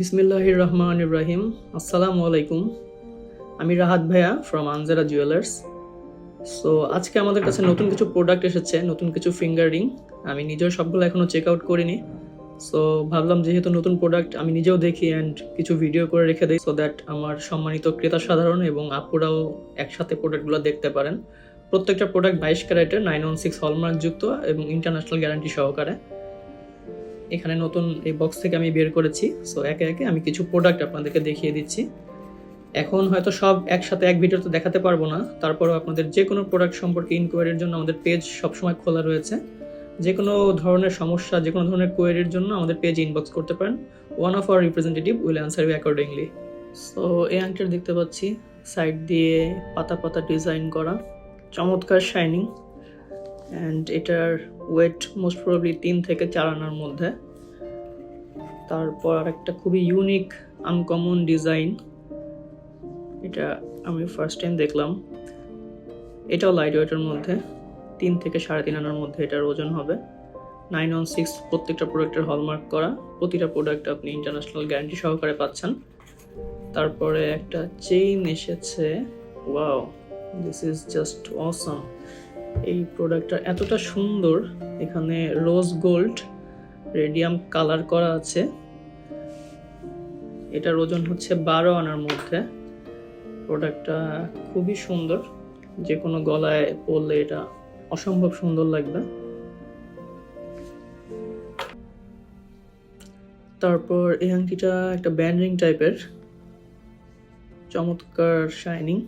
বিসমিল্লাহির রহমান ইব্রাহিম আসসালামু আলাইকুম আমি রাহাত ভাইয়া ফ্রম আনজারা জুয়েলার্স সো আজকে আমাদের কাছে নতুন কিছু প্রোডাক্ট এসেছে, নতুন কিছু ফিঙ্গার রিং আমি নিজেও সবগুলো এখনও চেক আউট করিনি। সো ভাবলাম যেহেতু নতুন প্রোডাক্ট আমি নিজেও দেখি অ্যান্ড কিছু ভিডিও করে রেখে দিই সো দ্যাট আমার সম্মানিত ক্রেতা সাধারণ এবং আপুরাও একসাথে প্রোডাক্টগুলো দেখতে পারেন। প্রত্যেকটা প্রোডাক্ট বাইশ ক্যারেটের নাইন ওয়ান সিক্স হলমার্ক যুক্ত এবং ইন্টারন্যাশনাল গ্যারান্টি সহকারে। এখানে নতুন এই বক্স থেকে আমি বের করেছি। সো একে একে আমি কিছু প্রোডাক্ট আপনাদেরকে দেখিয়ে দিচ্ছি। এখন হয়তো সব একসাথে এক ভিডিওতে দেখাতে পারব না। তারপরেও আপনাদের যে কোনো প্রোডাক্ট সম্পর্কে ইনকোয়ারির জন্য আমাদের পেজ সবসময় খোলা রয়েছে। যে কোনো ধরনের সমস্যা যে কোনো ধরনের কোয়ারির জন্য আমাদের পেজ ইনবক্স করতে পারেন। One of our representative will answer you accordingly so এই আংটির দেখতে পাচ্ছি। সাইড দিয়ে পাতা পাতা ডিজাইন করা। চমৎকার শাইনিং অ্যান্ড এটার ওয়েট মোস্ট প্রবলি তিন থেকে চার আনার মধ্যে। তারপর একটা খুবই ইউনিক আনকমন ডিজাইন এটা আমি ফার্স্ট টাইম দেখলাম। এটাও লাইট ওয়েটের মধ্যে। তিন থেকে সাড়ে তিন আনার মধ্যে এটার ওজন হবে। নাইন ওয়ান সিক্স প্রত্যেকটা প্রোডাক্টের হলমার্ক করা। প্রতিটা প্রোডাক্ট আপনি ইন্টারন্যাশনাল গ্যারান্টি সহকারে পাচ্ছেন। তারপরে একটা চেইন এসেছে। Wow this is just awesome এই প্রোডাক্টটা এতটা সুন্দর। এখানে রোজ গোল্ড রেডিয়াম কালার করা আছে। এটার ওজন হচ্ছে বারো আনার মধ্যে। প্রোডাক্টটা খুবই সুন্দর। যে কোনো গলায় পরলে এটা অসম্ভব সুন্দর লাগবে। তারপর এই আংটিটা একটা ব্যান্ডিং টাইপের চমৎকার শাইনিং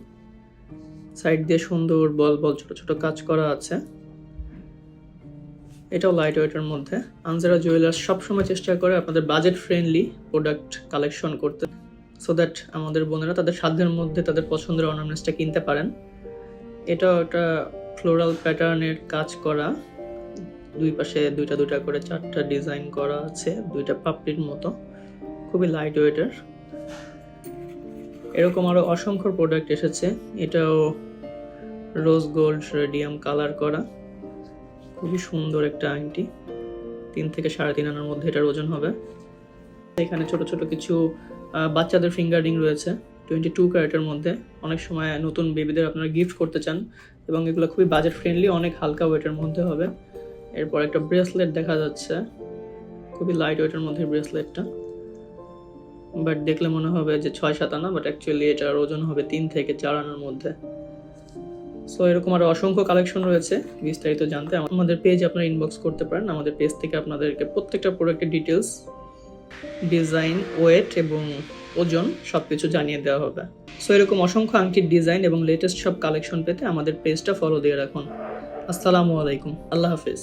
সাইড দিয়ে সুন্দর বল বল, ছোট ছোট কাজ করা আছে। এটাও লাইট ওয়েটের মধ্যে। আনজারা জুয়েলার্স সবসময় চেষ্টা করে আপনাদের বাজেট ফ্রেন্ডলি প্রোডাক্ট কালেকশন করতে। সো দ্যাট আমাদের বোনেরা তাদের সাধ্যের মধ্যে তাদের পছন্দের অর্নামেন্টসটা কিনতে পারেন। এটা একটা ফ্লোরাল প্যাটার্নের কাজ করা। দুই পাশে দুইটা দুইটা করে চারটা ডিজাইন করা আছে, দুইটা পাপড়ির মতো। খুবই লাইট ওয়েটের এরকম আরও অসংখ্য প্রোডাক্ট এসেছে। এটাও রোজ গোল্ড রেডিয়াম কালার করা। খুবই সুন্দর একটা আংটি। তিন থেকে সাড়ে তিন আনার মধ্যে এটার ওজন হবে। এখানে ছোট ছোট কিছু বাচ্চাদের ফিঙ্গারিং রয়েছে। টোয়েন্টি টু ক্যারেটের মধ্যে। অনেক সময় নতুন বেবিদের আপনারা গিফট করতে চান এবং এগুলো খুবই বাজেট ফ্রেন্ডলি অনেক হালকা ওয়েটের মধ্যে হবে। এরপর একটা ব্রেসলেট দেখা যাচ্ছে। খুবই লাইট ওয়েটের মধ্যে ব্রেসলেটটা বাট দেখলে মনে হবে যে ছয় সাত আনা বাট অ্যাকচুয়ালি এটার ওজন হবে তিন থেকে চার আনার মধ্যে। সো এরকম আরও অসংখ্য কালেকশন রয়েছে, বিস্তারিত জানতে আমাদের পেজ আপনারা ইনবক্স করতে পারেন। আমাদের পেজ থেকে আপনাদেরকে প্রত্যেকটা প্রোডাক্টের ডিটেলস ডিজাইন ওয়েট এবং ওজন সব কিছু জানিয়ে দেওয়া হবে। সো এরকম অসংখ্য আংটির ডিজাইন এবং লেটেস্ট সব কালেকশন পেতে আমাদের পেজটা ফলো দিয়ে রাখুন। আসসালামু আলাইকুম। আল্লাহ হাফিজ।